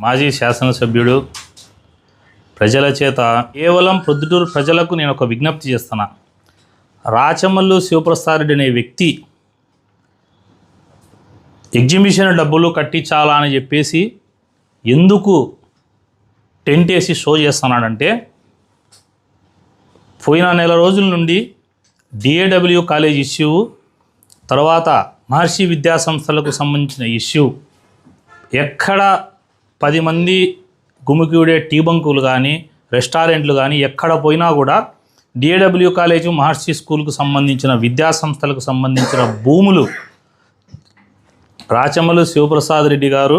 మాజీ శాసనసభ్యుడు ప్రజల చేత కేవలం ప్రొద్దుటూరు ప్రజలకు నేను ఒక విజ్ఞప్తి చేస్తున్నా. రాచమల్లు శివప్రసాద్ అనే వ్యక్తి ఎగ్జిబిషన్ డబ్బులు కట్టించాలా అని చెప్పేసి ఎందుకు టెంట్ వేసి షో చేస్తున్నాడంటే పోయిన నెల రోజుల నుండి డిఏడబ్ల్యూ కాలేజ్ ఇష్యూ తర్వాత మహర్షి విద్యా సంస్థలకు సంబంధించిన ఇష్యూ. ఎక్కడ పది మంది గుమికూడే టీ బంకులు కానీ రెస్టారెంట్లు కానీ ఎక్కడ పోయినా కూడా డిఏడబ్ల్యూ కాలేజ్ మహర్షి స్కూల్కు సంబంధించిన విద్యా సంస్థలకు సంబంధించిన భూములు రాచమల్లు శివప్రసాద్ రెడ్డి గారు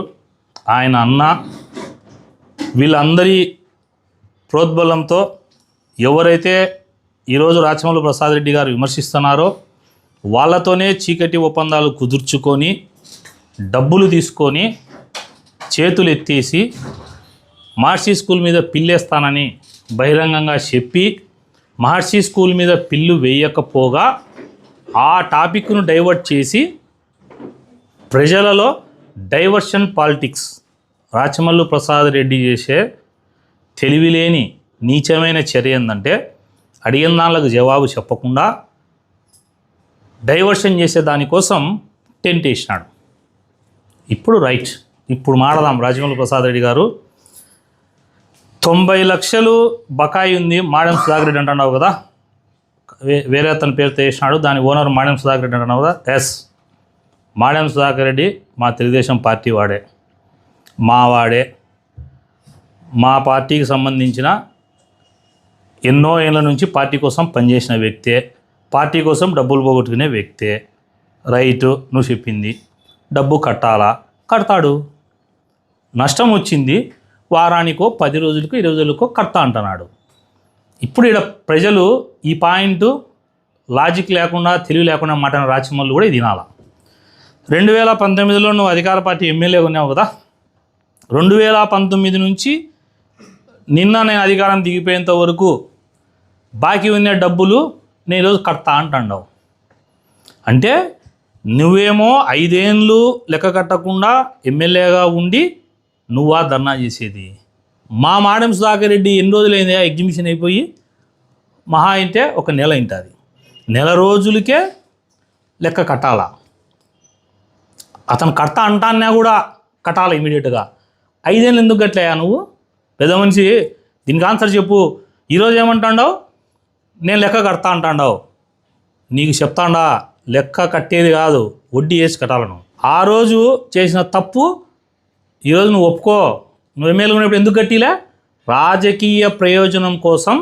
ఆయన అన్న వీళ్ళందరి ప్రోద్బలంతో ఎవరైతే ఈరోజు రాచమల్లు ప్రసాద్ రెడ్డి గారు విమర్శిస్తున్నారో వాళ్ళతోనే చీకటి ఒప్పందాలు కుదుర్చుకొని డబ్బులు తీసుకొని చేతులు ఎత్తేసి మహర్షి స్కూల్ మీద పిల్లేస్తానని బహిరంగంగా చెప్పి మహర్షి స్కూల్ మీద పిల్లు వేయకపోగా ఆ టాపిక్ను డైవర్ట్ చేసి ప్రజలలో డైవర్షన్ పాలిటిక్స్ రాచమల్లు ప్రసాద్ రెడ్డి చేసే తెలివిలేని నీచమైన చర్య ఏంటంటే అడిగిన దానికి జవాబు చెప్పకుండా డైవర్షన్ చేసే దానికోసం టెంట్ వేసినాడు. ఇప్పుడు రైట్. ఇప్పుడు మాడదాం రాజమౌళి ప్రసాద్ రెడ్డి గారు తొంభై లక్షలు బకాయి ఉంది మాడెం సుధాకర్ రెడ్డి అంటున్నావు కదా? వే- వేరే అతని పేరుతో వేసినాడు దాని ఓనర్ మాడెం సుధాకర్ రెడ్డి అంటున్నావు కదా? ఎస్ మాడెం సుధాకర్ రెడ్డి మా తెలుగుదేశం పార్టీ వాడే. మా వాడే. మా పార్టీకి సంబంధించిన ఎన్నో ఏళ్ళ నుంచి పార్టీ కోసం పనిచేసిన వ్యక్తే పార్టీ కోసం డబ్బులు పోగొట్టుకునే వ్యక్తే. రైటు నువ్వు చెప్పింది. డబ్బు కట్టాలా? కడతాడు. నష్టం వచ్చింది వారానికో పది రోజులకో ఇరవై రోజులకో కడతా అంటున్నాడు. ఇప్పుడు ఇక్కడ ప్రజలు ఈ పాయింట్ లాజిక్ లేకుండా తెలివి లేకుండా మాట్లాడిన రాచమల్లు కూడా ఇది వినాలా. రెండు వేల పంతొమ్మిదిలో నువ్వు అధికార పార్టీ ఎమ్మెల్యే ఉన్నావు కదా? రెండు వేల పంతొమ్మిది నుంచి నిన్న నేను అధికారం దిగిపోయేంత వరకు బాకీ ఉన్న డబ్బులు నేను ఈరోజు కడతా అంటున్నావు. అంటే నువ్వేమో ఐదేళ్ళు లెక్క కట్టకుండా ఎమ్మెల్యేగా ఉండి నువ్వా ధర్నా చేసేది? మా మాడెం సుధాకర్ రెడ్డి ఎన్ని రోజులైంది ఎగ్జిబిషన్ అయిపోయి? మహా అయితే ఒక నెల ఉంటుంది నెల రోజులకే లెక్క కట్టాలా? అతను కడతా అంటాన్నా కూడా కట్టాలి ఇమీడియట్గా? ఐదేళ్ళు ఎందుకు కట్టలేయా నువ్వు? పెద్ద మనిషి దీనికి ఆన్సర్ చెప్పు. ఈరోజు ఏమంటాండావు నేను లెక్క కడతా అంటాండావు. నీకు చెప్తాండా లెక్క కట్టేది కాదు వడ్డీ వేసి కట్టాలను. ఆ రోజు చేసిన తప్పు ఈరోజు నువ్వు ఒప్పుకో. నువ్వు ఎమ్మెల్యే ఉన్నప్పుడు ఎందుకు కట్టిలే? రాజకీయ ప్రయోజనం కోసం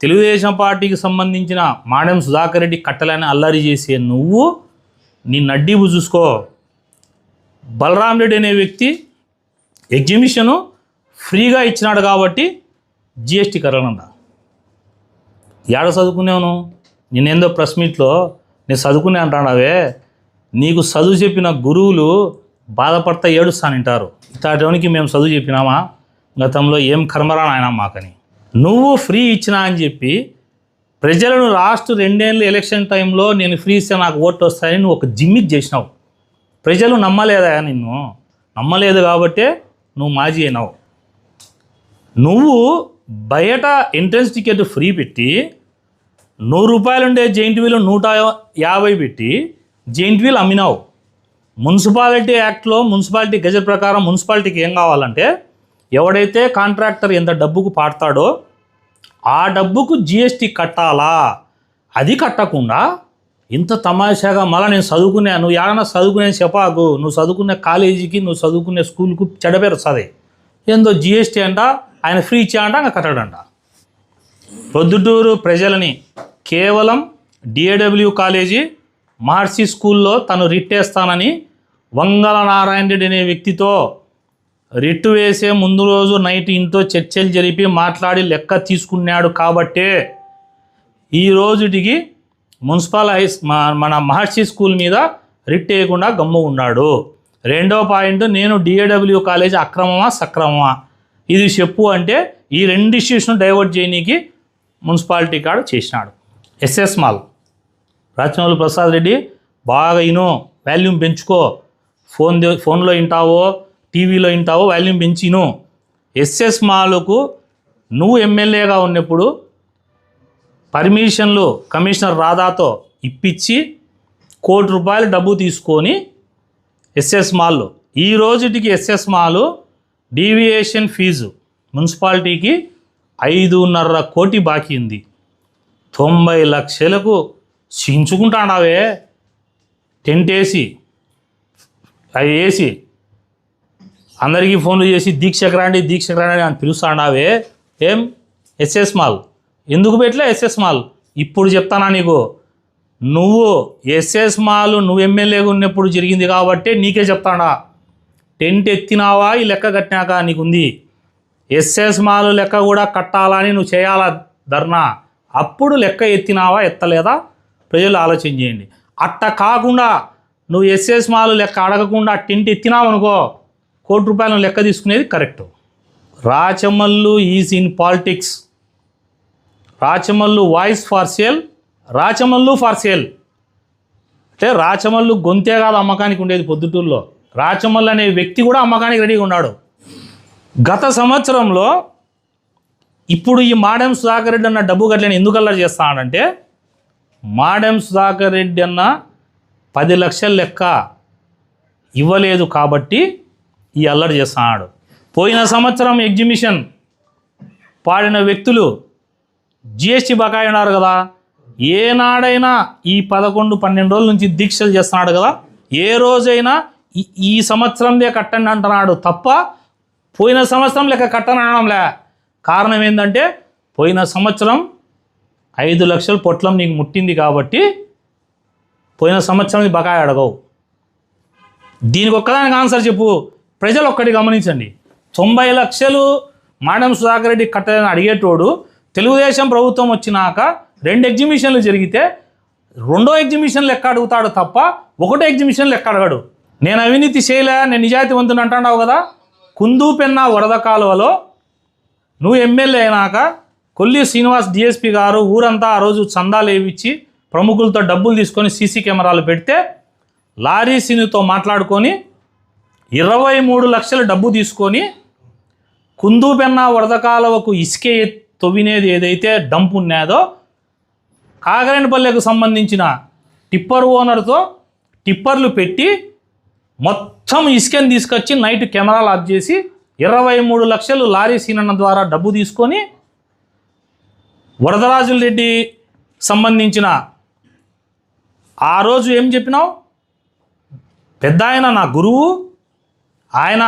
తెలుగుదేశం పార్టీకి సంబంధించిన మాడెం సుధాకర్ రెడ్డి కట్టలని అల్లరి చేసే నువ్వు నీ నడ్డీబు చూసుకో. బలరాం రెడ్డి అనే వ్యక్తి ఎగ్జిబిషను ఫ్రీగా ఇచ్చినాడు కాబట్టి జిఎస్టీ కరగనంట ఏడ చదువుకునేవను? నేనేందో ప్రెస్ మీట్లో నేను చదువుకునే అంటాడావే నీకు చదువు చెప్పిన గురువులు బాధపడతా ఏడుస్తానంటారు ఇట్లాంటివానికి మేము చదువు చెప్పినామా? గతంలో ఏం కర్మరా నాయన మాకని. నువ్వు ఫ్రీ ఇచ్చినా అని చెప్పి ప్రజలను లాస్ట్ రెండేళ్ళు ఎలక్షన్ టైంలో నేను ఫ్రీ ఇస్తే నాకు ఓట్లు వస్తాయని నువ్వు ఒక జిమ్మిక్ చేసినావు. ప్రజలు నమ్మలేదా నిన్ను? నమ్మలేదు కాబట్టే నువ్వు మాజీ అయినావు. నువ్వు బయట ఎంట్రన్స్ టికెట్ ఫ్రీ పెట్టి నూరు రూపాయలు ఉండే జెయింట్ వీలు నూట యాభై పెట్టి జెయింట్ వీల్ అమ్మినావు. మున్సిపాలిటీ యాక్ట్లో మున్సిపాలిటీ గజెట్ ప్రకారం మున్సిపాలిటీకి ఏం కావాలంటే ఎవడైతే కాంట్రాక్టర్ ఎంత డబ్బుకు పాడతాడో ఆ డబ్బుకు జిఎస్టీ కట్టాలా? అది కట్టకుండా ఇంత తమాషాగా మళ్ళీ నేను చదువుకునే నువ్వు ఏడన్నా చదువుకునే చెప్పాకు నువ్వు చదువుకునే కాలేజీకి నువ్వు చదువుకునే స్కూల్కు చెడపేరు వస్తుంది. ఏందో జిఎస్టీ అంట ఆయన ఫ్రీ ఇచ్చా అంట కట్టడంట. పొద్దుటూరు ప్రజలని కేవలం డిఏడబ్ల్యూ కాలేజీ మహర్షి స్కూల్లో తను రిట్టేస్తానని వంగల నారాయణ రెడ్డి అనే వ్యక్తితో రిట్టు వేసే ముందు రోజు నైట్ ఇంట్లో చర్చలు జరిపి మాట్లాడి లెక్క తీసుకున్నాడు కాబట్టే ఈ రోజుటికి మున్సిపల్ హై మన మహర్షి స్కూల్ మీద రిట్ వేయకుండా గమ్ము ఉన్నాడు. రెండో పాయింట్ నేను డిఏడబ్ల్యూ కాలేజ్ అక్రమమా సక్రమమా? ఇది చెప్పు అంటే ఈ రెండు ఇష్యూస్ను డైవర్ట్ చేయనీకి మున్సిపాలిటీ కాడ చేసినాడు. S S mall. Rachamalli Prasad Reddy బాగా ఇను వాల్యూమ్ పెంచుకో. ఫోన్ ఫోన్లో వింటావో టీవీలో వింటావో వాల్యూమ్ పెంచిను ఎస్ఎస్ మాల్కు నువ్వు ఎమ్మెల్యేగా ఉన్నప్పుడు పర్మిషన్లు కమిషనర్ రాధాతో ఇప్పించి కోటి రూపాయలు డబ్బు తీసుకొని ఎస్ఎస్ మాల్ ఈ రోజుటికి ఎస్ఎస్ మాల్ డీవియేషన్ ఫీజు మున్సిపాలిటీకి ఐదున్నర కోటి బాకీ ఉంది. తొంభై లక్షలకు చించుకుంటాడావే. టెంట్ వేసి అవి వేసి అందరికీ ఫోన్లు చేసి దీక్షకు రాండి దీక్షకు రాండి అని పిలుస్తాడావే. ఏం? S S mall. ఎందుకు పెట్టలే ఎస్ఎస్ మాల్? ఇప్పుడు చెప్తానా నీకు? నువ్వు ఎస్ఎస్ మాల్ నువ్వు ఎమ్మెల్యేగా ఉన్నప్పుడు జరిగింది కాబట్టి నీకే చెప్తాడా టెంట్ ఎత్తినావా? ఈ లెక్క కట్టినాక నీకుంది. ఎస్ఎస్ మాల్ లెక్క కూడా కట్టాలని నువ్వు చేయాలా ధర్నా? అప్పుడు లెక్క ఎత్తినావా ఎత్తలేదా? ప్రజలు ఆలోచన చేయండి. అట్ట కాకుండా నువ్వు ఎస్ఎస్ మాల్ లెక్క అడగకుండా టెంట్ ఎత్తినావనుకో కోటి రూపాయలను లెక్క తీసుకునేది correct. Rachamallu is in politics. Rachamallu voice for sale Rachamallu for sale. అంటే రాచమల్లు గొంతే కాదు అమ్మకానికి ఉండేది పొద్దుటూరులో. రాచమల్లు అనే వ్యక్తి కూడా అమ్మకానికి రెడీగా ఉన్నాడు. గత సంవత్సరంలో ఇప్పుడు ఈ మాడెం సుధాకర్ రెడ్డి అన్న డబ్బు కట్టలేని ఎందుకల్లా చేస్తానంటే మాడెం సుధాకర్ రెడ్డి అన్న పది లక్షల లెక్క ఇవ్వలేదు కాబట్టి ఈ అల్లరి చేస్తున్నాడు పోయిన సంవత్సరం ఎగ్జిబిషన్ పాడిన వ్యక్తులు జిఎస్టీ బకాయి ఉన్నారు కదా ఏనాడైనా ఈ పదకొండు పన్నెండు రోజుల నుంచి దీక్షలు చేస్తున్నాడు కదా ఏ రోజైనా ఈ- ఈ సంవత్సరందే కట్టండి అంటున్నాడు తప్ప పోయిన సంవత్సరం లెక్క కట్టనడంలే కారణం ఏంటంటే పోయిన సంవత్సరం ఐదు లక్షల పొట్లం నీకు ముట్టింది కాబట్టి పోయిన సంవత్సరం నీ బకాయి అడగవు. దీనికి ఒక్కదానికి ఆన్సర్ చెప్పు. ప్రజలు ఒక్కటి గమనించండి. తొంభై లక్షలు మాడం సుధాకర్ రెడ్డి కట్టాలని అడిగేటోడు తెలుగుదేశం ప్రభుత్వం వచ్చినాక రెండు ఎగ్జిబిషన్లు జరిగితే రెండో ఎగ్జిబిషన్ లెక్క అడుగుతాడు తప్ప ఒకటో ఎగ్జిబిషన్ లెక్క అడగడు. నేను అవినీతి చేయలే నేను నిజాయితీవంతుని అంటున్నావు కదా? కుందూపెన్న వరద కాలువలో నువ్వు ఎమ్మెల్యే అయినాక కొల్లి శ్రీనివాస్ డిఎస్పి గారు ఊరంతా ఆ రోజు చందాలు వేయించి ప్రముఖులతో డబ్బులు తీసుకొని సీసీ కెమెరాలు పెడితే లారీ సీనుతో మాట్లాడుకొని ఇరవై మూడు లక్షల డబ్బు తీసుకొని కుందుపెన్న వరద కాలువకు ఇసుకే తవ్వినేది ఏదైతే డంప్ ఉన్నదో కాగరేనపల్లెకు సంబంధించిన టిప్పర్ ఓనర్తో టిప్పర్లు పెట్టి మొత్తం ఇసుకని తీసుకొచ్చి నైట్ కెమెరాలు ఆఫ్ చేసి ఇరవై మూడు లక్షలు లారీ సీనన్న ద్వారా డబ్బు తీసుకొని వరదరాజుల రెడ్డి సంబంధించిన ఆ రోజు ఏం చెప్పినావు? పెద్ద ఆయన నా గురువు ఆయన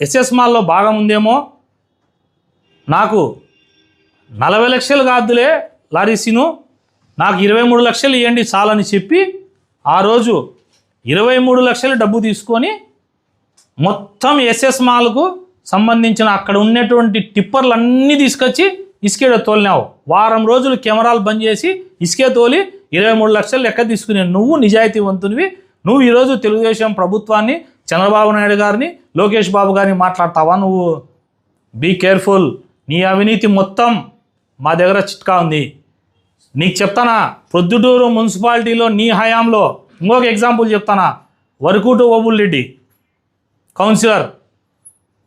ఎస్ఎస్ మాల్లో భాగం ఉందేమో నాకు నలభై లక్షలు కాదులే లారీ సీను నాకు ఇరవై మూడు లక్షలు ఇవ్వండి చాలని చెప్పి ఆ రోజు ఇరవై మూడు లక్షలు డబ్బు తీసుకొని మొత్తం ఎస్ఎస్ మాల్కు సంబంధించిన అక్కడ ఉన్నటువంటి టిప్పర్లు అన్నీ తీసుకొచ్చి ఇసుకేడ తోలినావు. వారం రోజులు కెమెరాలు బంద్ చేసి ఇసుకే తోలి ఇరవై మూడు లక్షలు లెక్క తీసుకునే నువ్వు నిజాయితీవంతునివి. నువ్వు ఈరోజు తెలుగుదేశం ప్రభుత్వాన్ని చంద్రబాబు నాయుడు గారిని లోకేష్ బాబు గారిని మాట్లాడతావా నువ్వు? బీ కేర్ఫుల్ నీ అవినీతి మొత్తం మా దగ్గర చిట్కా ఉంది. నీకు చెప్తానా? ప్రొద్దుటూరు మున్సిపాలిటీలో నీ హయాంలో ఇంకొక ఎగ్జాంపుల్ చెప్తానా? వరకుటు ఓబుల్ రెడ్డి కౌన్సిలర్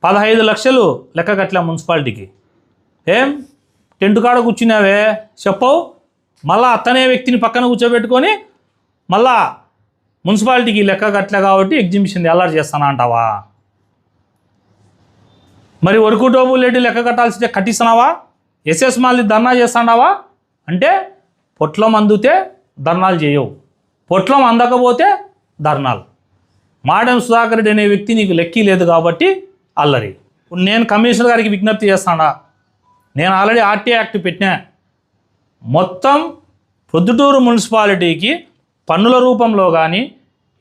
పదహైదు లక్షలు లెక్క కట్టలే మున్సిపాలిటీకి. ఏం? టెంట్ కాడ కూర్చున్నావే? చెప్పవు మళ్ళా అతనే వ్యక్తిని పక్కన కూర్చోబెట్టుకొని మళ్ళా మున్సిపాలిటీకి లెక్క కట్టలే కాబట్టి ఎగ్జిబిషన్ ఎలాట్ చేస్తానా అంటావా? మరి వరకు టోబు లేటి లెక్క కట్టాల్సిందే కట్టిస్తున్నావా ఎస్ఎస్ మాల్ని ధర్నా చేస్తాడావా? అంటే పొట్లం అందితే ధర్నాలు చేయవు. పొట్లం అందకపోతే ధర్నాలు. మాడెం సుధాకర్ రెడ్డి అనే వ్యక్తి నీకు లెక్కీ లేదు కాబట్టి అల్లరి. నేను కమిషనర్ గారికి విజ్ఞప్తి చేస్తానా? నేను ఆల్రెడీ ఆర్టీ యాక్ట్ పెట్టినా. మొత్తం ప్రొద్దుటూరు మున్సిపాలిటీకి పన్నుల రూపంలో కానీ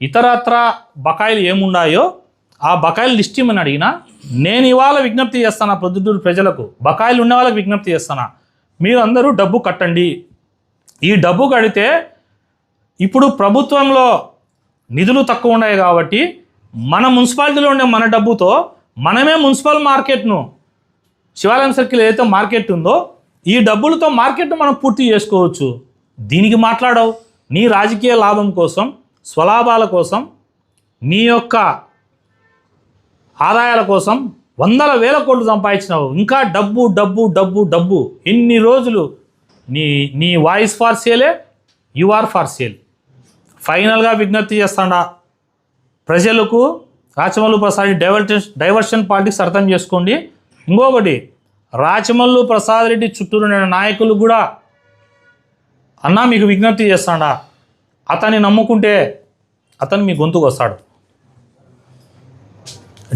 ఇతరత్ర బకాయిలు ఏమున్నాయో ఆ బకాయిలు లిస్ట్ ఇమ్మని అడిగినా నేను ఇవాళ విజ్ఞప్తి చేస్తాను ప్రొద్దుటూరు ప్రజలకు? బకాయిలు ఉన్న వాళ్ళకి విజ్ఞప్తి చేస్తానా? మీరందరూ డబ్బు కట్టండి. ఈ డబ్బు కడితే ఇప్పుడు ప్రభుత్వంలో నిధులు తక్కువ ఉన్నాయి కాబట్టి మన మున్సిపాలిటీలో ఉండే మన డబ్బుతో మనమే మున్సిపల్ మార్కెట్ను శివాలయం సర్కిల్ ఏదైతే మార్కెట్ ఉందో ఈ డబ్బులతో మార్కెట్ను మనం పూర్తి చేసుకోవచ్చు. దీనికి మాట్లాడవు. నీ రాజకీయ లాభం కోసం స్వలాభాల కోసం నీ యొక్క ఆదాయాల కోసం వందల వేల కోట్లు సంపాదించినావు. ఇంకా డబ్బు డబ్బు డబ్బు డబ్బు. ఎన్ని రోజులు? నీ నీ వాయిస్ ఫార్ సేలే యు ఆర్ ఫార్ సేల్. ఫైనల్గా విజ్ఞప్తి చేస్తాడా. ప్రజలకు Rachamallu Prasad diversion diversion politics అర్థం చేసుకోండి. ఇంకొకటి రాచమల్లు ప్రసాద్ రెడ్డి చుట్టూరు ఉన్న నాయకులు కూడా అన్నా మీకు విజ్ఞప్తి చేస్తాడా? అతన్ని నమ్ముకుంటే అతను మీ గొంతుకు వస్తాడు.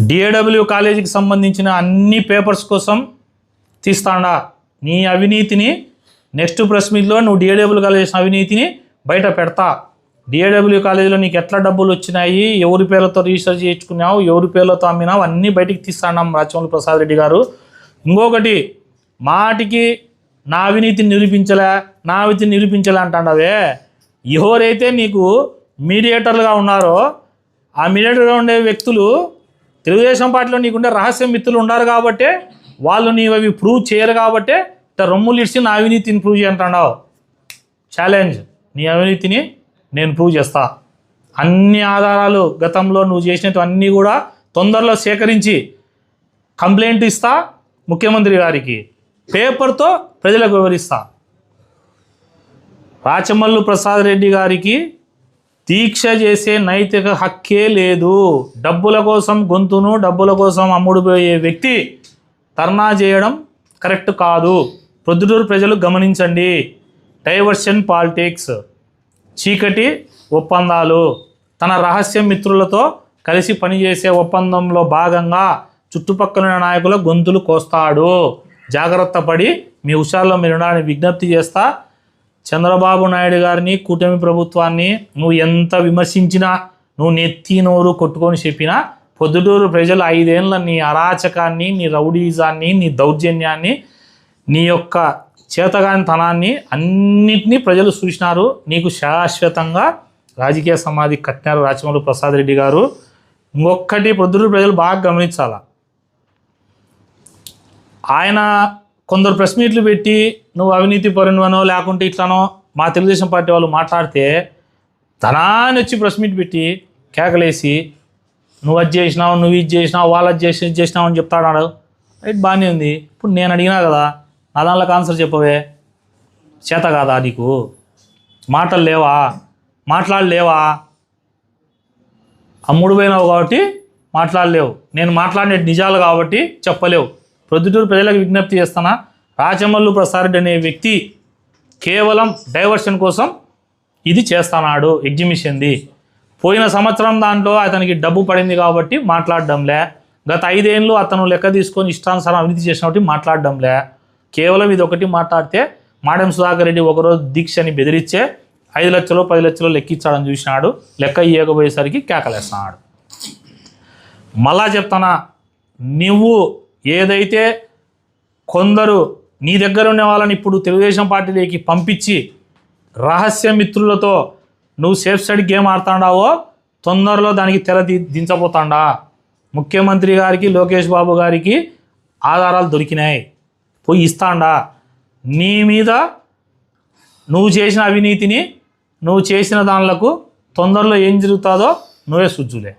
డిఏడబ్ల్యూ కాలేజీకి సంబంధించిన అన్ని పేపర్స్ కోసం తీస్తాడా? నీ అవినీతిని నెక్స్ట్ ప్రెస్ మీట్లో నువ్వు డిఏడబ్ల్యూ కాలేజ్ చేసిన అవినీతిని బయట పెడతా. డిఏడబ్ల్యూ కాలేజీలో నీకు ఎట్లా డబ్బులు వచ్చినాయి? ఎవరి పేర్లతో రీసెర్చ్ చేయించుకున్నావు? ఎవరి పేర్లతో అమ్మినావు? అన్నీ బయటికి తీస్తాడాం రాచమల్లి ప్రసాద్ రెడ్డి గారు. ఇంకొకటి మాటికి నా అవినీతిని నిరూపించలే నా అవినీతిని నిరూపించలే అంటాడవే ఎవరైతే నీకు మీడియేటర్లుగా ఉన్నారో ఆ మీడియేటర్గా ఉండే వ్యక్తులు తెలుగుదేశం పార్టీలో నీకుండే రహస్య మిత్రులు ఉన్నారు కాబట్టే వాళ్ళు నీవు అవి ప్రూవ్ చేయరు కాబట్టే ఇట్లా రొమ్ములు ఇడిచి నా అవినీతిని ప్రూవ్ చేయంటాడావు ఛాలెంజ్ నీ అవినీతిని నేను ప్రూవ్ చేస్తా. అన్ని ఆధారాలు గతంలో నువ్వు చేసినవన్నీ కూడా తొందరలో సేకరించి కంప్లైంట్ ఇస్తా ముఖ్యమంత్రి గారికి. పేపర్తో ప్రజలకు వివరిస్తా. రాచమల్లు ప్రసాద్ రెడ్డి గారికి దీక్ష చేసే నైతిక హక్కే లేదు. డబ్బుల కోసం గొంతును డబ్బుల కోసం అమ్ముడుపోయే వ్యక్తి ధర్నా చేయడం కరెక్ట్ కాదు. ప్రొద్దుటూరు ప్రజలు గమనించండి. డైవర్షన్ పాలిటిక్స్ చీకటి ఒప్పందాలు. తన రహస్య మిత్రులతో కలిసి పనిచేసే ఒప్పందంలో భాగంగా చుట్టుపక్కల నాయకుల గొంతులు కోస్తాడు. జాగ్రత్త పడి మీ హుషాల్లో మీరు ఉండాలని విజ్ఞప్తి చేస్తా. చంద్రబాబు నాయుడు గారిని కూటమి ప్రభుత్వాన్ని నువ్వు ఎంత విమర్శించినా నువ్వు నెత్తి నోరు కొట్టుకొని చెప్పినా పొద్దుటూరు ప్రజలు ఐదేళ్ళ నీ అరాచకాన్ని నీ రౌడీజాన్ని నీ దౌర్జన్యాన్ని నీ యొక్క చేతగానితనాన్ని అన్నిటినీ ప్రజలు చూసినారు. నీకు శాశ్వతంగా రాజకీయ సమాధి కట్టినారు రాచమౌళి ప్రసాద్ రెడ్డి గారు. ఇంకొక్కటి ప్రొద్దురు ప్రజలు బాగా గమనించాలా. ఆయన కొందరు ప్రెస్ మీట్లు పెట్టి నువ్వు అవినీతి పరునువనో లేకుంటే ఇట్లానో మా తెలుగుదేశం పార్టీ వాళ్ళు మాట్లాడితే ధనాన్ని వచ్చి ప్రెస్ మీట్ పెట్టి కేకలేసి నువ్వు అది చేసినావు నువ్వు ఇది చేసినావు వాళ్ళు అది చేసి ఇది చేసినావు అని చెప్తాడు రైట్ బాగానే ఉంది. ఇప్పుడు నేను అడిగినా కదా నా దానిలోకి ఆన్సర్ చెప్పవే. చేత కాదా నీకు? మాటలు లేవా? మాట్లాడలేవా అమ్ముడు పోయినావు కాబట్టి మాట్లాడలేవు నేను మాట్లాడే నిజాలు కాబట్టి చెప్పలేవు. ప్రొద్దుటూరు ప్రజలకు విజ్ఞప్తి చేస్తానా రాచమల్లు ప్రసాద్ అనే వ్యక్తి కేవలం డైవర్షన్ కోసం ఇది చేస్తున్నాడు ఎగ్జిబిషన్ది. పోయిన సంవత్సరం దాంట్లో అతనికి డబ్బు పడింది కాబట్టి మాట్లాడడంలే. గత ఐదేళ్ళు అతను లెక్క తీసుకొని ఇష్టానుసారం అవినీతి చేసినప్పుడు మాట్లాడడంలే. కేవలం ఇది ఒకటి మాట్లాడితే మాడెం సుధాకర్ రెడ్డి ఒకరోజు దీక్షని బెదిరిచ్చే ఐదు లక్షలు పది లక్షలు లెక్కించాడని చూసినాడు. లెక్క ఇవ్వకపోయేసరికి కేకలేస్తున్నాడు. మళ్ళా చెప్తానా నువ్వు ఏదైతే కొందరు నీ దగ్గర ఉన్న వాళ్ళని ఇప్పుడు తెలుగుదేశం పార్టీలోకి పంపించి రహస్య మిత్రులతో నువ్వు సేఫ్ సైడ్ గేమ్ ఆడుతాడావో తొందరలో దానికి తెర ది దించబోతాడా. ముఖ్యమంత్రి గారికి లోకేష్ బాబు గారికి ఆధారాలు దొరికినాయి. పోయి ఇస్తాండా? నీ మీద నువ్వు చేసిన అవినీతిని నువ్వు చేసిన దానిలకు తొందరలో ఏం జరుగుతుందో నువ్వే సుజ్జులే